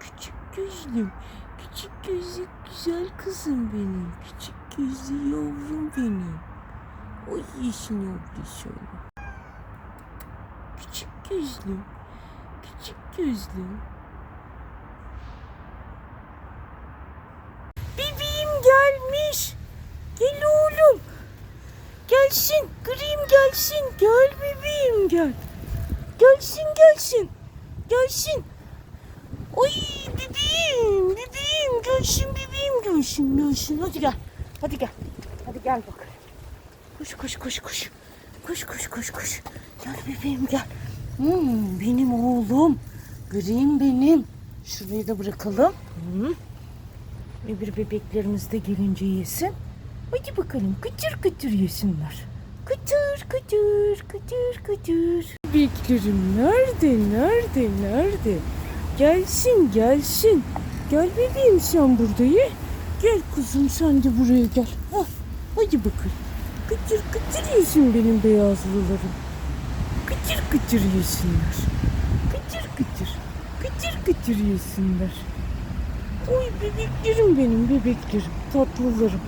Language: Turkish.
küçük gözlüm. Küçük gözlü güzel kızım benim. Küçük gözlü yavrum benim. O yeşil şöyle. Küçük gözlüm. Küçük gözlüm. Bebeğim gelmiş. Gel oğlum. Gelsin. Grim gelsin. Gel bebeğim gel. Gelsin gelsin. Gelsin. Oy bebeğim. Bebeğim gelsin bebeğim gelsin gelsin. Hadi gel. Hadi gel. Hadi gel bak. Koş koş koş koş. Koş koş koş koş. Gel bebeğim gel. Hmm, benim oğlum. Grim benim. Şurayı da bırakalım. Hı. Öbür bebeklerimiz de gelince yesin. Hadi bakalım kıtır kıtır yesinler. Kıtır kıtır kıtır kıtır. Bebeklerim nerede nerede nerede? Gelsin gelsin. Gel bebeğim sen burada ye. Gel kuzum sen de buraya gel. Hah, hadi bakalım. Kıtır kıtır yesin benim beyazlılarım. Kıtır kıtır yesinler. Kıtır kıtır. Kıtır kıtır yesinler. Oy bebeklerim benim bebeklerim. Tatlılarım.